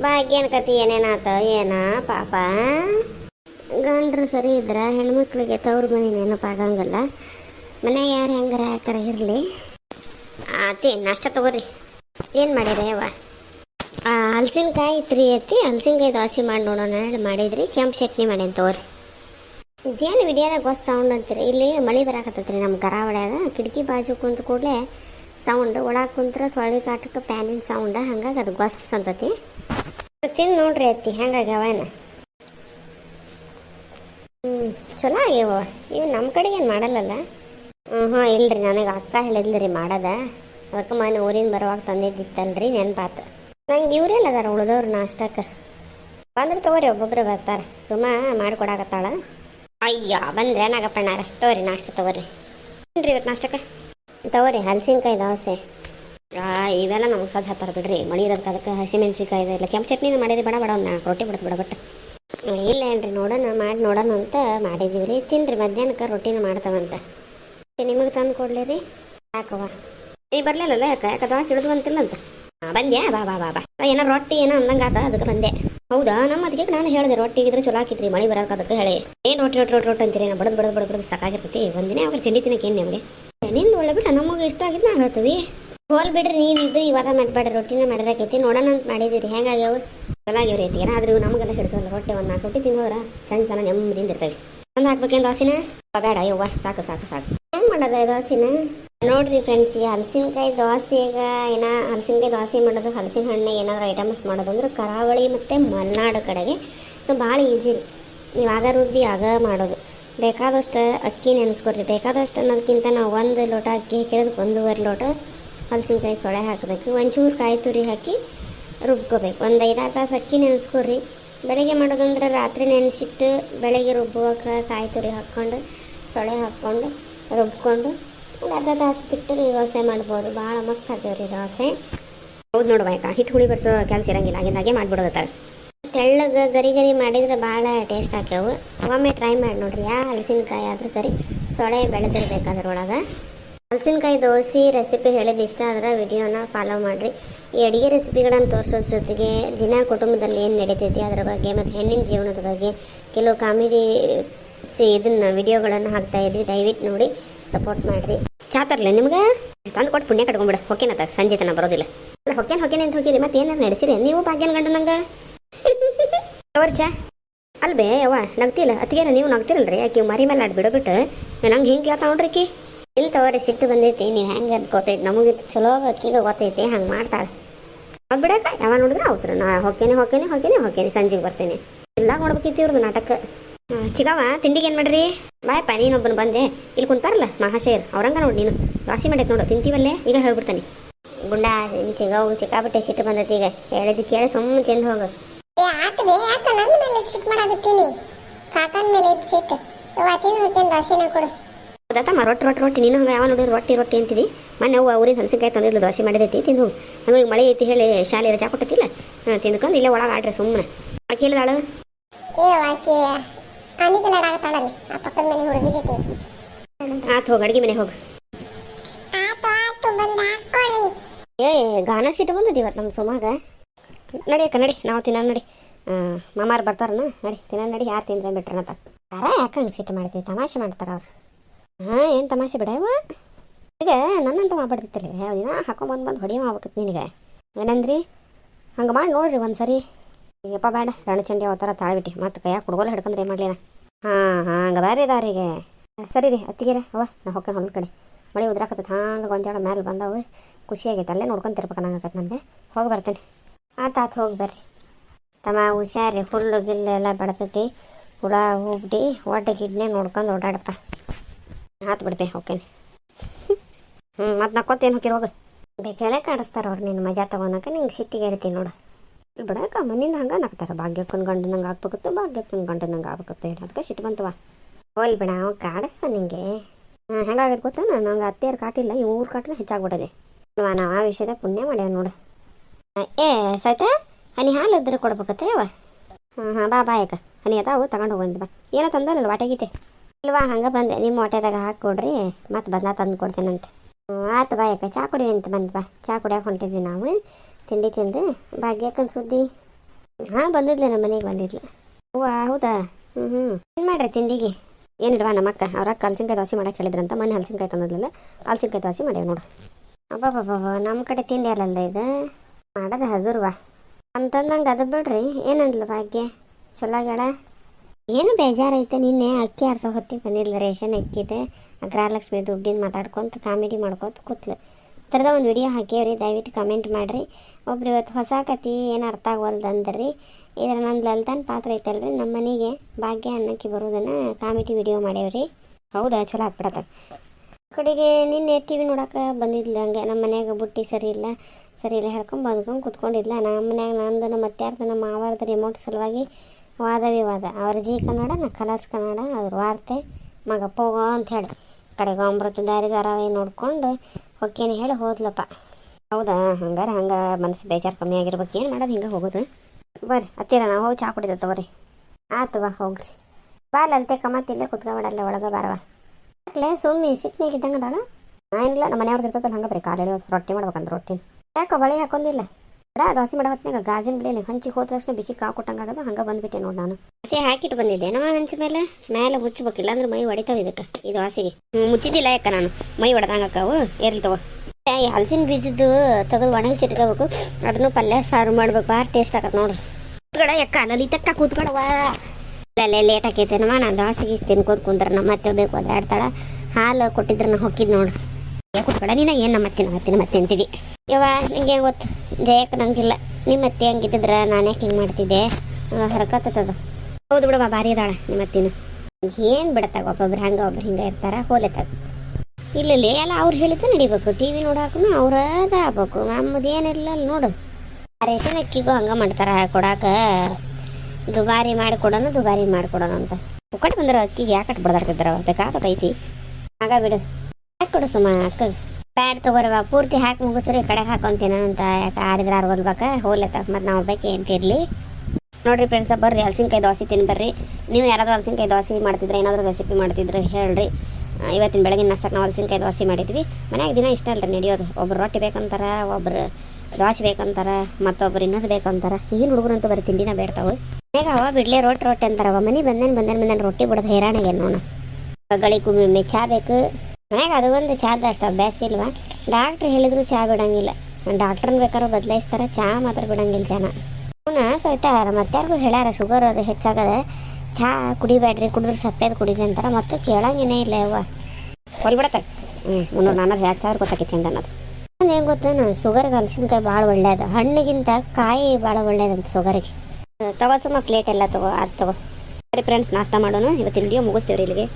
ಭಾಗ್ಯನ ಕತಿ ಏನೇನಾತ? ಏನ ಪಾಪ? ಗಂಡ್ರು ಸರಿ ಇದ್ರ ಹೆಣ್ಮಕ್ಳಿಗೆ ತವ್ರ ಮನೆ ನೆನಪಾಗಂಗಿಲ್ಲ ಮನೆಗೆ ಯಾರು ಹೆಂಗಾರ ಯಾಕಾರ ಇರಲಿ. ಆತಿ ನಾಷ್ಟ ತಗೋರಿ. ಏನು ಯವ್ವ ಆ, ಹಲ್ಸಿನ್ಕಾಯಿ ಇತ್ರಿ ಐತಿ ಹಲ್ಸಿನ್ಕಾಯಿ ದೋಸೆ ಮಾಡಿ ನೋಡೋಣ. ಹೇಳಿ ಮಾಡಿದ್ರಿ. ಕೆಂಪು ಚಟ್ನಿ ಮಾಡೇನು ತಗೋರಿ. ಇದೇನು ವಿಡಿಯೋದಾಗ ಗೊತ್ತು ಸೌಂಡ್ ಅಂತೀರಿ? ಇಲ್ಲಿ ಮಳೆ ಬರಾಕತ್ತೈತ್ರಿ ನಮ್ಮ ಕರಾವಳಿಯಾಗ. ಕಿಟಕಿ ಬಾಜು ಕುಂತ ಕೂಡಲೇ ಸೌಂಡ್ ಒಳಗೆ ಕುಂತ್ರ ಸೊಳ್ಳೆ ಕಾಟಕ್ಕೆ ಫ್ಯಾನಿನ ಸೌಂಡ್ ಹಂಗಾಗಿ ಅದು ಗೊಸ್ ಅಂತತಿ. ತಿಂದು ನೋಡ್ರಿ ಅತ್ತಿ ಹೆಂಗಾಗ್ಯಾವೇನ ಹ್ಞೂ ಚಲೋ ಆಗ್ಯಾವ ಇವು ನಮ್ಮ ಕಡೆಗೆ ಏನು ಮಾಡಲ್ಲಲ್ಲ? ಹ್ಞೂ ಹ್ಞೂ ಇಲ್ರಿ, ನನಗೆ ಅಕ್ಕ ಹೇಳಿದ್ರಿ ಮಾಡದ. ಅದಕ್ಕೆ ಮನೆ ಊರಿಂದ ಬರುವಾಗ ತಂದಿದ್ದಿತ್ತಲ್ರಿ ನೆನ್ಪಾತು. ನಂಗೆ ಇವರೆಲ್ಲ ಅದಾರ, ಉಳಿದವ್ರು ನಾಷ್ಟಕ್ಕೆ? ಬಂದ್ರೆ ತಗೋರಿ, ಒಬ್ಬೊಬ್ರು ಬರ್ತಾರೆ. ಸುಮ್ಮ ಮಾಡಿಕೊಡಾಕತ್ತಾಳ. ಅಯ್ಯೋ, ಬಂದ್ರೆ ನಾಗಪ್ಪಣ್ಣಾರ ತಗೋರಿ, ನಾಷ್ಟ ತಗೋರಿ. ಏನ್ರಿ ಇವತ್ತು ನಾಷ್ಟಕ್ಕೆ. ತಗೋರಿ, ಹಲಸಿನಕಾಯಿ ದೋಸೆ. ಇವೆಲ್ಲ ನಮ್ಗೆ ಸಜ್ಜ ಹತ್ತಾರ ಬಿಡ್ರಿ. ಮಳಿ ಇರೋದಕ್ಕೆ ಅದಕ್ಕೆ ಹಸಿಮೆಣ್ಸಿನ್ಕಾಯಿ ಇಲ್ಲ, ಕೆಂಪು ಚಟ್ನಿನ ಮಾಡಿರಿ, ಬಡ ಬಡ, ಒಂದು ರೊಟ್ಟಿ ಬಿಡ್ತು ಬಿಡ ಬಟ್ ಇಲ್ಲ ಏನ್ರಿ, ನೋಡೋಣ, ಮಾಡಿ ನೋಡೋಣ ಅಂತ ಮಾಡಿದೀವಿ ರೀ. ತಿನ್ರಿ, ಮಧ್ಯಾಹ್ನಕ್ಕೆ ರೊಟ್ಟಿನ ಮಾಡ್ತಾವಂತ. ನಿಮಗೆ ತಂದು ಕೊಡ್ಲಿ ರೀ ಯಾಕವ್ವ? ಈ ಬರಲಿಲ್ಲಲ್ಲ ಯಾಕೆ? ಯಾಕೆ, ದೋಸೆ ಹಿಡಿದು ಅಂತಿಲ್ಲ ಅಂತ ಬಂದ್ಯಾ? ಬಾ ಬಾ ಬಾ ಬಾ. ಏನೋ ರೊಟ್ಟಿ ಏನೋ ಅಂದಂಗೆ ಆತ, ಅದಕ್ಕೆ ಬಂದೆ. ಹೌದಾ? ನಮ್ಮ ಅದಕ್ಕೆ ನಾನು ಹೇಳಿದೆ, ರೊಟ್ಟಿ ಇದ್ರೆ ಚಲೋ ಹಾಕಿತ್ರಿ ಮಳೆ ಬರೋಕೆ ಅದಕ್ಕೆ ಹೇಳಿ. ಏನು ರೊಟ್ಟಿ ರೊಟ್ಟಿ ರೊಟ್ಟಿ ರೊಟ್ಟಿ ಅಂತೀರಿ ನಾನು ಬಡದು ಬಡದು ಬಡದು ಬಡದು ಸಾಕಾಗಿರ್ತೈತಿ. ಒಂದಿನ ಅವ್ರಿಗೆ ತಿಂಡಿ ತಿನ್ನಕ್ಕೆ ಏನು ನಿಮಗೆ? ನಿಂದು ಒಳ್ಳೆ ಬಿಟ್ಟ ನಮಗೆ ಇಷ್ಟ ಆಗಿದ್ದು ನಾವು ಹೇಳ್ತೀವಿ ಹೋಲ್ ಬಿಡ್ರಿ ನೀವು ಇದು ಇವಾಗ ಮಾಡ್ಬೇಡ್ರಿ ರೊಟ್ಟಿನ ಮಾಡಿರಕೈತಿ ನೋಡೋಣ ಅಂತ ಮಾಡಿದಿರಿ ಚೆನ್ನಾಗಿ ಆಗ್ಯಾವ್ರಿ ಐತಿ ಏನಾದ್ರೂ ನಮಗೆಲ್ಲ ಹಿಡಿಸಲ್ಲ. ಹೊಟ್ಟೆ ಒಂದು ನಾಲ್ಕು ರೊಟ್ಟಿ ತಿನ್ನೋರ ಸಣ್ಣ ಸಣ್ಣ ನೆಮ್ಮದಿಂದ ಇರ್ತವೆ ಒಂದು ಹಾಕ್ಬೇಕೇನು ದೋಸೆನ ಬೇಡ. ಯವ್ವ ಸಾಕು ಸಾಕು ಸಾಕು. ಹೆಂಗೆ ಮಾಡೋದ ದೋಸಿನ ನೋಡ್ರಿ ಫ್ರೆಂಡ್ಸ್ ಈ ಹಲಸಿನಕಾಯಿ ದೋಸೆಗ ಏನ ಹಲಸಿನಕಾಯಿ ದೋಸೆ ಮಾಡೋದು, ಹಲಸಿನ ಹಣ್ಣಿಗೆ ಏನಾದ್ರು ಐಟಮ್ಸ್ ಮಾಡೋದು ಅಂದ್ರೆ ಕರಾವಳಿ ಮತ್ತು ಮಲೆನಾಡು ಕಡೆಗೆ. ಸೊ ಭಾಳ ಈಸಿ ನೀವು ಆಗ ರುಬ್ಬಿ ಆಗ ಮಾಡೋದು. ಬೇಕಾದಷ್ಟು ಅಕ್ಕಿ ನೆನೆಸ್ಕೊಡ್ರಿ. ಬೇಕಾದಷ್ಟು ಅನ್ನೋದಕ್ಕಿಂತ ನಾವು ಒಂದು ಲೋಟ ಅಕ್ಕಿ ಹಾಕಿರೋದಕ್ಕೆ ಒಂದೂವರೆ ಲೋಟ ಹಲಸಿನಕಾಯಿ ಸೊಳೆ ಹಾಕಬೇಕು. ಒಂಚೂರು ಕಾಯಿ ತುರಿ ಹಾಕಿ ರುಬ್ಕೋಬೇಕು. ಒಂದು ಐದಾರು ತಾಸು ಅಕ್ಕಿ ನೆನೆಸ್ಕೊಡ್ರಿ. ಬೆಳಗ್ಗೆ ಮಾಡೋದಂದ್ರೆ ರಾತ್ರಿ ನೆನೆಸಿಟ್ಟು ಬೆಳಗ್ಗೆ ರುಬ್ಬುವಾಗ ಕಾಯಿ ತುರಿ ಹಾಕ್ಕೊಂಡು ಸೊಳೆ ಹಾಕ್ಕೊಂಡು, ರುಬ್ಕೊಂಡು ಒಂದು ಅರ್ಧ ತಾಸು ಬಿಟ್ಟು ನೀವು ದೋಸೆ ಮಾಡ್ಬೋದು. ಭಾಳ ಮಸ್ತ್ ಆಗ್ತದೆ ರೀ ದೋಸೆ. ಹೌದು ನೋಡ್ಬೇಕಾ ಹಿಟ್ಟು ಹುಳಿ ಬರ್ಸೋ ಕೆಲಸ ಇರಂಗಿಲ್ಲ. ಆಗಿಂದಾಗೆ ಮಾಡ್ಬಿಡೋದತ್ತಾಗ ತೆಳ್ಳಗೆ ಗರಿ ಗರಿ ಮಾಡಿದ್ರೆ ಭಾಳ ಟೇಸ್ಟ್ ಹಾಕ್ಯಾವು ಒಮ್ಮೆ ಟ್ರೈ ಮಾಡಿ ನೋಡ್ರಿ, ಯಾ ಹಲಸಿನಕಾಯಿ ಆದರೂ ಸರಿ ಸೊಳೆ ಬೆಳೆದಿರ್ಬೇಕು ಅದ್ರೊಳಗೆ. ಹಲಸಿನಕಾಯಿ ದೋಸೆ ರೆಸಿಪಿ ಹೇಳಿದ ಇಷ್ಟ ಆದ್ರೆ ವಿಡಿಯೋನ ಫಾಲೋ ಮಾಡಿರಿ. ಈ ಅಡುಗೆ ರೆಸಿಪಿಗಳನ್ನು ತೋರಿಸೋದ್ರ ಜೊತೆಗೆ ದಿನ ಕುಟುಂಬದಲ್ಲಿ ಏನು ನಡೀತೈತಿ ಅದರ ಬಗ್ಗೆ ಮತ್ತು ಹೆಣ್ಣಿನ ಜೀವನದ ಬಗ್ಗೆ ಕೆಲವು ಕಾಮಿಡಿ ಸಿ ಇದನ್ನು ವಿಡಿಯೋಗಳನ್ನು ಹಾಕ್ತಾ ಇದ್ವಿ ದಯವಿಟ್ಟು ನೋಡಿ ಸಪೋರ್ಟ್ ಮಾಡಿರಿ. ಚಾತರ್ಲೆ ನಿಮ್ಗೆ? ತಂದು ಕೊಟ್ಟು ಪುಣ್ಯ ಕಟ್ಕೊಂಡ್ಬಿಡ ಹೊಕ್ಕೇನತ್ತ, ಸಂಜೆ ತನಕ ಬರೋದಿಲ್ಲ. ಹೊಕ್ಕೇನು ಹೊಕ್ಕೇನೆ ಅಂತ ಹೋಗಿರಿ, ಮತ್ತೆ ಏನಾರು ನಡೆಸಿರಿ? ನೀವು ಭಾಗ್ಯನ ಗಂಡ ನಂಗೆ? ಚಾ ಅಲ್ಬೇ ಯವ್ವ ನಗ್ತಿಲ್ಲ ಅತ್ತಿಗೆ ನೀವು ನಗ್ತಿರಲ್ರಿ? ಆಕೆ ಮರಿ ಮೇಲೆ ಆಡ್ ಬಿಡೋಬಿಟ್ಟು ನಂಗೆ ಹಿಂಗೆ ಕೇಳ್ತಾ ನೋಡ್ರಿ ಆಕಿ. ಇಲ್ಲಿ ತಗೋರಿ, ಸಿಟ್ಟು ಬಂದೈತಿ, ನೀವು ಹೆಂಗೆ ಅಂತ ಗೊತ್ತೈತಿ ನಮಗೆ ಚಲೋ ಅಕ್ಕಿಗೆ ಗೊತ್ತೈತಿ, ಹಂಗೆ ಮಾಡ್ತಾಳೆ. ಅದು ಬಿಡಕ್ಕ ಯಾವ ನೋಡಿದ್ರೆ ಅವಸರ. ನಾ ಹೊಕ್ಕೇನೆ ಹೊಕ್ಕೇನೆ ಹೊಕ್ಕೇನೆ ಹೊಕ್ಕೇನೆ ಸಂಜೆಗೆ ಬರ್ತೇನೆ. ಇಲ್ಲ ನೋಡ್ಬೇಕಿತ್ತು ಇವ್ರದ್ದು ನಾಟಕ. ಚಿಗವ, ತಿಂಡಿಗೆ ಏನು ಮಾಡ್ರಿ? ಬಾಯಪ್ಪ, ನೀನೊಬ್ಬನು ಬಂದೆ. ಇಲ್ಲಿ ಕುಂತಾರಲ್ಲ ಮಹಾಶೇರ್ ಅವ್ರಂಗ ನೋಡಿ ನೀನು. ರಾಶಿ ಮಾಡೈತೆ ನೋಡು, ತಿಂತೀವಲ್ಲೇ? ಈಗ ಹೇಳ್ಬಿಡ್ತಾನೆ. ಗುಂಡ ಚಿಗವು ಸಿಕ್ಕಾಪಟ್ಟೆ ಸಿಟ್ಟು ಬಂದೈತಿ ಈಗ. ಹೇಳಿದ್ದು ಕೇಳಿ ಸುಮ್ಮನೆ ತಿಂದು ಹೋಗು. ಏ ಯಾಕೆ ನನ್ನ ಮೇಲೆ ಸಿಟ್ ಮಾಡಾಗುತ್ತೀನಿ ಕಾಕನ ಮೇಲೆ ಸಿಟ್ ಇವತ್ತಿನ ಹೊತ್ತಿನ ದೋಸೆನ ಕೊಡು. ಹೌದತ್ತಮ್ಮ ರೊಟ್ಟಿ ರೊಟ್ಟಿ ರೊಟ್ಟಿ. ನೀನು ಹಂಗೆ ಯಾವ ನೋಡಿದ್ರು ರೊಟ್ಟಿ ರೊಟ್ಟಿ ಅಂತಿದಿ ಮೊನ್ನೆ ಅವ್ವ ಊರಿಂದ ಹಲಸಿನಕಾಯಿ ತಂದಿದ್ಲು ದೋಸೆ ಮಾಡಿದೈತಿ ತಿಂದು ನಮಗೆ ಮಳೆ ಐತಿ ಹೇಳಿ ಶಾಲೆ ರಜಾ ಕೊಟ್ಟತಿಲ್ಲ ಇಲ್ಲ ತಿಂದ್ಕೊಂಡು ಇಲ್ಲೇ ಒಳಗೆ ಆಡ್ರಿ ಸುಮ್ಮನೆ ಆಕೆ ಹೇಳಿದಾಳು ಏ ಆಕೆ ಅನಿಗಲಾಡಾಕತ್ತಾಳಲ್ಲಿ ಆ ಪಕ್ಕದ ಮನೆ ಹುಡುಗಿ ಜೊತೆ. ಆತು ಹೋಗಿ ಅಡುಗೆ ಮನೆ ಹೋಗು. ಏ ಗಾನ ಸಿಟ್ಟು ಬಂದದ ಇವತ್ತು ನಮ್ಮ ಸುಮಾಗ? ನಡಿ ಅಕ್ಕ ನಡಿ ನಾವು ತಿನ್ನೋಣ ನಡಿ. ಮಾಮಾರು ಬರ್ತಾರನ? ನಡಿ ತಿನ್ನ ನಡಿ, ಯಾರು ತಿಂದ್ರೆ ಬಿಟ್ರನತ್ತ ಯಾರ ಯಾಕೆ ಹಂಗೆ ಸಿಟ್ಟು ಮಾಡ್ತೀವಿ ತಮಾಷೆ ಮಾಡ್ತಾರ ಅವ್ರು. ಹಾಂ, ಏನು ತಮಾಷೆ ಬಿಡವ ಈಗ ನನ್ನಂತ ಮಾತಾಡ್ತಿತ್ತಲ್ಲ ಯಾವ ದಿನ ಹಾಕೊಂಬಂದು ಬಂದು ಹೊಡಿಯೋ ಆಗ್ಬೇಕತ್ ನಿನಗೆ. ಏನಂದ್ರಿ? ಹಂಗೆ ಮಾಡಿ ನೋಡ್ರಿ ಒಂದು ಸರಿ ಯಪ್ಪ ಬೇಡ ರಣಚಂಡಿ ಅವತಾರ ತಾಳ್ಬಿಟ್ಟು, ಮತ್ತೆ ಕೈಯಾಗ ಕುಡ್ಗೋಲ ಹಿಡ್ಕೊಂಡ್ರೆ ಏನು ಮಾಡಲಿ ಹಾಂ ಹಾಂ, ಹಂಗೆ ಬೇರೆ ದಾರಿಗೆ ಸರಿ ರೀ, ಅತ್ತಿಗೆರೆ ಅವ ನಾ ಹೊಕ್ಕ ಹೊಲದ ಕಡೆ. ಮಳೆ ಉದ್ರಾಕತ್ತೈತೆ ಹಂಗೆ ಗೊಂಜಾಳ ಮೇಲೆ ಬಂದವು. ಖುಷಿಯಾಗೈತೆ ಅಲ್ಲೇ ನೋಡ್ಕೊಂತಿರ್ಬೇಕು ನಂಗೆ ನನಗೆ. ಹೋಗಿ ಬರ್ತೇನೆ. ಆತ ಆತು ಹೋಗಿ ಬರ್ರಿ. ತಮ್ಮ ಹುಷಾರಿ ಹುಲ್ಲು ಗಿಲ್ಲು ಎಲ್ಲ ಬೆಳ್ತೈತಿ ಹುಳ ಹೋಗ್ಬಿಟ್ಟು ಹೊಟ್ಟೆ ಗಿಡ್ನೆ ನೋಡ್ಕೊಂಡು ಓಡಾಡಪ್ಪ. ಹಾತ್ ಬಿಡ್ತೆ ಓಕೆನೆ ಹ್ಞೂ ಮತ್ತೆ ನಕ್ಕೊತ್ತೇನು ಹೋಗಿ. ಬೇಕೇಳೆ ಕಾಡಿಸ್ತಾರ ಅವ್ರು ನಿನ್ನ ಮಜಾ ತಗೊಳಕ ನಿಂಗೆ ಸಿಟ್ಟಿಗೆ ಇರ್ತೀನಿ ನೋಡು. ಬಿಡಕ್ಕ ಮನಿಂದ ಹಂಗೆ ನಕ್ತಾರ ಭಾಗ್ಯಕ್ಕನ ಗಂಡು ನಂಗೆ ಆಗ್ಬೇಕತ್ತು ಭಾಗ್ಯಕ್ಕನ ಗಂಡು ನಂಗೆ ಆಗ್ಬೇಕತ್ತು. ಹೇಳಿ ಅದಕ್ಕೆ ಸಿಟ್ಟು ಬಂತವ ಹೋಲ್ ಬಿಡ, ಅವ ಕಾಡಿಸ್ತ ನಿಂಗೆ. ಹಾಂ ಹೆಂಗಾಗೈತೆ ಗೊತ್ತಾ? ನಂಗೆ ಅತ್ತೆಯರು ಕಾಟಿಲ್ಲ ಈ ಊರು ಕಾಟ್ರೆ ಹೆಚ್ಚಾಗ್ಬಿಡದೆ ನಾವು ಆ ವಿಷಯದಾಗ ಪುಣ್ಯ ಮಾಡ್ಯಾವ ನೋಡು. ಏ ಸೈತ ಹನಿ ಹಾಲು ಇದ್ರೆ ಕೊಡ್ಬೇಕತ್ತೆ ಅವ ಹಾಂ ಹಾಂ ಬಾ ಬಾ ಯಾಕ. ಹನಿ ಅದಾವು, ತಗೊಂಡು ಹೋಗಂತ ಬಾ. ಏನೋ ತಂದಲ್ಲ ವಾಟೆ ಗೀಟೆ. ಇಲ್ವಾ, ಹಂಗೆ ಬಂದೆ. ನಿಮ್ಮ ಹೊಟ್ಟೆದಾಗ ಹಾಕ್ಕೊಡ್ರಿ ಮತ್ತೆ ಬಂದ ತಂದು ಕೊಡ್ತೇನಂತೆ. ಆತು ಬಾ ಚಾ ಕುಡಿ ಅಂತ ಬಂದು ಬಾ. ಚಾ ಕುಡಿಯಾಕೆ ಹೊಂಟಿದ್ವಿ ನಾವು. ತಿಂಡಿ ತಿಂದು, ಭಾಗ್ಯಕ್ಕನ ಸುದ್ದಿ. ಹಾಂ, ಬಂದಿದ್ಲೆ ನಮ್ಮ ಮನೆಗೆ ಬಂದಿದ್ಲು. ಹೂವ, ಹೌದಾ? ಹ್ಞೂ ಹ್ಞೂ ಏನು ಮಾಡ್ರಿ ತಿಂಡಿಗೆ? ಏನಿಲ್ವಾ ನಮ್ಮ ಅಕ್ಕ ಅವ್ರ ಅಕ್ಕ ಹಲಸಿನಕಾಯಿ ದೋಸೆ ಮಾಡಕ್ಕೆ ಹೇಳಿದ್ರಂತ. ಮೊನ್ನೆ ಹಲಸಿನಕಾಯಿ ತಂದಿದ್ಲಲ್ಲ. ಹಲಸಿನಕಾಯಿ ದೋಸೆ ಮಾಡ್ಯಾವ ನೋಡು. ಅಬ್ಬಬ್ಬಬ್ಬ ನಮ್ಮ ಕಡೆ ತಿಂಡಿ ಅಲ್ಲಲ್ಲ ಇದು. ಮಾಡೋದು ಹಗುರ್ವಾ. ಅಂತಂದಂಗೆ ಅದು ಬಿಡ್ರಿ. ಏನಂದ್ಲ ಭಾಗ್ಯ? ಚಲೋ ಆಗ್ಯಾಳ? ಏನು ಬೇಜಾರೈತೆ ನಿನ್ನೆ ಅಕ್ಕಿ ಆರ್ಸೋ ಹೊತ್ತಿಗೆ ಬಂದಿಲ್ಲ ರೇಷನ್ ಅಕ್ಕಿದೆ. ಗೃಹಲಕ್ಷ್ಮಿ ದುಡ್ಡಿನ ಮಾತಾಡ್ಕೊಂತ ಕಾಮಿಡಿ ಮಾಡ್ಕೊತ ಕೂತ್ಲು. ಥರದ ಒಂದು ವಿಡಿಯೋ ಹಾಕ್ಯವ್ರಿ ದಯವಿಟ್ಟು ಕಮೆಂಟ್ ಮಾಡಿರಿ. ಒಬ್ರು ಇವತ್ತು ಹೊಸ ಕತಿ ಏನು ಅರ್ಥ ಆಗವಲ್ದು ಅಂದ್ರಿ. ಇದ್ರ ನನ್ನ ಲಲ್ತನ್ ಪಾತ್ರ ಐತಲ್ರಿ ನಮ್ಮ ಮನೆಗೆ ಭಾಗ್ಯ ಅನ್ನಕ್ಕೆ ಬರೋದನ್ನು ಕಾಮಿಡಿ ವಿಡಿಯೋ ಮಾಡ್ಯಾವ್ರಿ. ಹೌದಾ? ಚಲೋ ಆಗ್ಬಿಡತ್ತ ಕಡೆಗೆ ನಿನ್ನೆ ಟಿ ವಿ ನೋಡೋಕೆ ಬಂದಿದ್ಲು ಹಂಗೆ ನಮ್ಮ ಮನ್ಯಾಗ ಬುಟ್ಟಿ ಸರಿ ಇಲ್ಲ. ಸರಿ, ಇಲ್ಲ ಹೇಳ್ಕೊಂಡು ಬಂದ್ಕೊಂಡು ಕುತ್ಕೊಂಡಿದ್ಲ. ನಮ್ಮ ಮನ್ಯಾಗ ನಂದು, ನಮ್ಮ ಅತ್ಯಾರ್ದು ನಮ್ಮ ಮಾವಾರ್ದು ರಿಮೋಟ್ ಸಲುವಾಗಿ ವಾದ ವಿವಾದ. ಅವ್ರ ಜೀ ಕನ್ನಡ, ನಾ ಕಲರ್ಸ್ ಕನ್ನಡ, ಅವ್ರ ವಾರ್ತೆ ಮಗಪ್ಪ ಹೋಗೋ ಅಂತ ಹೇಳಿ. ಕಡೆಗೆ ಅಮೃತ ದಾರಿ ಧಾರಾವಾಹಿ ನೋಡ್ಕೊಂಡು ಹೊಕ್ಕೇನು ಹೇಳಿ ಹೋದ್ಲಪ್ಪ. ಹೌದಾ? ಹಂಗಾರೆ ಹಂಗೆ ಮನಸ್ಸು ಬೇಜಾರು ಕಮ್ಮಿ ಆಗಿರ್ಬೇಕು. ಏನು ಮಾಡೋದು, ಹಿಂಗೆ ಹೋಗೋದು? ಬರ್ರಿ ಹತ್ತಿರ ನಾವು ಹೋಗಿ ಚಾ ಕುಡಿದ ತಗೋರಿ. ಆತು ಬಾ, ಹೋಗ್ರಿ. ಬಾ ಲಲ್ತೆ ಕಮತ್ತಿಲ್ಲೇ ಕುತ್ಕೊಬೇಡಲ್ಲ ಒಳಗೆ ಬಾರವಾ ಯಾಕ್ಲೆ ಸುಮ್ಮನೆ ಸಿಟ್ಟಿನಾಗಿದ್ದಂಗೆ ಅದಾಳ? ಏನಿಲ್ಲ, ನಮ್ಮ ಮನೆಯವ್ರದ್ದು ಇರ್ತದಲ್ಲ ಹಂಗೆ ಬರೀ ಕಾಲು ರೊಟ್ಟಿ ಮಾಡ್ಬೇಕಂದ್ರೆ ರೊಟ್ಟಿ ಯಾಕೆ ಬಳೆ ಹಾಕೊಂದಿಲ್ಲ ಬಡ ದೋಸೆ ಮಾಡೋ ಹೊತ್ನಾಗ ಗಾಜಿನ ಬಿಳಿ ಹಂಚಿ ಹೋದ ತಕ್ಷಣ ಬಿಸಿ ಕಾವು ಕೊಟ್ಟಂಗೆ ಆಗದ ಹಂಗೆ ಬಂದ್ಬಿಟ್ಟೆ ನೋಡಿ ನಾನು. ಹಸಿ ಹಾಕಿಟ್ಟು ಬಂದಿದ್ದೆ. ನಮ್ಮ ಹಂಚ ಮೇಲೆ ಮೇಲೆ ಮುಚ್ಚಬೇಕಿಲ್ಲ ಅಂದ್ರೆ ಮೈ ಹೊಡಿತಾವೆ ಇದಕ್ಕೆ ಇದು ಹಾಸಿಗೆ ಮುಚ್ಚಿದ್ದಿಲ್ಲ ಯಾಕ ನಾನು? ಮೈ ಹೊಡೆದಂಗಕ್ಕವು ಇರ್ಲಿ ತಗೋ. ಹಲಸಿನ ಬೀಜದ್ದು ತೆಗೆದು ಒಣಗಿಸಿ ಇಟ್ಕೋಬೇಕು ಅದನ್ನು ಪಲ್ಯ, ಸಾರು ಮಾಡ್ಬೇಕು. ಭಾಳ ಟೇಸ್ಟ್ ಆಗತ್ತೆ ನೋಡು. ಕೂತ್ಕಡ ಯಕ್ಕ ತಕ್ಕ ಕೂತ್ಕೊಡವಾ ಅಲ್ಲೇ ಲೇಟ್ ಆಕೈತೇನವ ನಾನು ದೋಸೆಗೆ ತಿನ್ಕೋದು ಕುಂದ್ರೆ ನಮ್ಮ ಮತ್ತೆ ಬೇಕು ಅದ್ರ ಆಡ್ತಾಳ ಹಾಲು ಕೊಟ್ಟಿದ್ರೆ ನಾ ಹೊಕ್ಕಿದ್ ನೋಡು. ಏ ಕೂತ್ಕಡ ನೀನ ಏನು ನಮ್ಮ ಅತ್ತಿನ ಮತ್ತಿನ ಮತ್ತೆ ಅಂತಿದ್ದಿ ಯವ್ವ, ನಿಂಗೆ ಗೊತ್ತು? ಜಯಕ್ಕೆ ನಂಗಿಲ್ಲ. ನಿಮ್ಮ ಅತ್ತೆ ಹಂಗಿದ್ದಿದ್ರೆ ನಾನು ಯಾಕೆ ಹಿಂಗೆ ಮಾಡ್ತಿದ್ದೆ? ಹರಕತ್ತದ. ಹೌದು ಬಿಡವ ಭಾರಿ ಇದಾಳ ನಿಮ್ಮ ಅತ್ತಿನ. ಏನು ಬಿಡತ್ತಾಗ ಒಬ್ಬೊಬ್ರು ಹಂಗೆ, ಒಬ್ರು ಹಿಂಗೆ ಇರ್ತಾರ ಹೋಲೆತ್ತಾಗ ಇಲ್ಲ ಇಲ್ಲ, ಎಲ್ಲ ಅವ್ರು ಹೇಳಿದ್ದು ನಡಿಬೇಕು. ಟಿ ವಿ ನೋಡಾಕೂ ಅವ್ರದ ಆಗ್ಬೇಕು. ನಮ್ಮದು ಏನಿಲ್ಲ ಅಲ್ಲಿ ನೋಡು. ಆ ರೇಷನ್ ಅಕ್ಕಿಗೂ ಹಂಗೆ ಮಾಡ್ತಾರ, ಕೊಡಾಕ ದುಬಾರಿ ಮಾಡಿ ಕೊಡೋಣ, ದುಬಾರಿ ಮಾಡಿ ಕೊಡೋಣ ಅಂತ. ಕಟ್ ಬಂದಿರೋ ಅಕ್ಕಿಗೆ ಯಾಕೆ ಬಡ್ದಾಡ್ತಿದ್ದಾರ ಬೇಕಾದ ಐತಿ? ಆಗ ಬಿಡು. ಕೊಡು ಸುಮ್ಮ ಪ್ಯಾಡ್ ತಗೋರವ, ಪೂರ್ತಿ ಹಾಕಿ ಮುಗಿಸ್ರಿ, ಕಡೆಗೆ ಹಾಕೊಂತೀನ ಅಂತ ಯಾಕೆ ಆಡಿದ್ರೆ ಆರು ಬರ್ಬೇಕ ಹೋಗ್ಲತ್ತ ಮತ್ತು ನಾವು ಬೇಕೆ ಅಂತಿರ್ಲಿ. ನೋಡ್ರಿ ಫ್ರೆಂಡ್ಸ ಬರ್ರಿ, ಹಲಸಿನಕಾಯಿ ದೋಸೆ ತಿನ್ ಬರ್ರಿ. ನೀವು ಯಾರಾದರೂ ಹಲಸಿನಕಾಯಿ ದೋಸೆ ಮಾಡ್ತಿದ್ರೆ, ಏನಾದರೂ ರೆಸಿಪಿ ಮಾಡ್ತಿದ್ರೆ ಹೇಳ್ರಿ. ಇವತ್ತಿನ ಬೆಳಗಿನ ನಾಷ್ಟಕ್ಕೆ ನಾವು ಹಲಸಿನಕಾಯಿ ದೋಸೆ ಮಾಡಿದ್ವಿ. ಮನೆಯಾಗ ದಿನ ಇಷ್ಟ ಅಲ್ರಿ ನಡೆಯೋದು. ಒಬ್ರು ರೊಟ್ಟಿ ಬೇಕಂತಾರ, ಒಬ್ರು ದೋಸೆ ಬೇಕಂತಾರೆ, ಮತ್ತೊಬ್ರು ಇನ್ನೊಂದು ಬೇಕಂತಾರೆ. ಈಗಿನ ಹುಡುಗರಂತೂ ಬರೀ ತಿಂಡಿನ ಬೇಡ್ತಾವೆ. ಬೇಗ ಅವ ಬಿಡ್ಲೆ ರೊಟ್ಟಿ ರೊಟ್ಟಿ ಅಂತಾರವ. ಮನೆ ಬಂದೇನು ಬಂದೇನು ಬಂದೇನು ರೊಟ್ಟಿ ಬಿಡೋದು ಹೈರಾಣಿಗೆ ನೋಣ ಗಳಿಗೂ ಒಮ್ಮೆ ಚಾ ಬೇಕು. ಮನ್ಯಾಗ ಅದು ಒಂದು ಚಾದ ಅಷ್ಟು ಅಭ್ಯಾಸ ಇಲ್ವಾ ಡಾಕ್ಟ್ರ್ ಹೇಳಿದ್ರು ಚಾ ಬಿಡಂಗಿಲ್ಲ. ಡಾಕ್ಟ್ರನ್ನ ಬೇಕಾದ್ರೂ ಬದಲಾಯಿಸ್ತಾರೆ ಚಾ ಮಾತ್ರ ಬಿಡಂಗಿಲ್ಲ ಜನ. ಅವನ ಸಹಿತಾರ ಮತ್ತಾರಿಗೂ ಹೇಳ್ಯಾರ ಶುಗರ್ ಅದು ಹೆಚ್ಚಾಗದ. ಚಾ ಕುಡಿಬೇಡ್ರಿ ಕುಡಿದ್ರೆ ಸಪ್ಪೇದು ಕುಡೀರಿ ಅಂತಾರೆ ಮತ್ತು ಕೇಳಂಗೇನೇ ಇಲ್ಲ ಯವ್ವ. ಹೊಲ್ಬಿಡತ್ತ ಹ್ಞೂ ಮುನ್ನೂರು ನಾನ್ನೂರು ಎರಡು ಸಾವಿರ ಗೊತ್ತಾಕೈತಿ ಹೆಂಗೆ ಅನ್ನೋದು. ಹೆಂಗೆ ಗೊತ್ತೇನು ಶುಗರ್ಗೆ ಹಲಸಿನಕಾಯಿ ಭಾಳ ಒಳ್ಳೇದು. ಹಣ್ಣಿಗಿಂತ ಕಾಯಿ ಭಾಳ ಒಳ್ಳೇದಂತ ಶುಗರಿಗೆ ತಗೋ ಸುಮ್ಮ ಪ್ಲೇಟ್ ಎಲ್ಲ ತಗೋ ಅದು ತಗೋ. ಸರಿ ಫ್ರೆಂಡ್ಸ್ ನಾಷ್ಟ ಮಾಡೋಣ. ಇವತ್ತಿನ ವಿಡಿಯೋ ಮುಗಿಸ್ತೀವ್ರಿ ಇಲ್ಲಿಗೆ.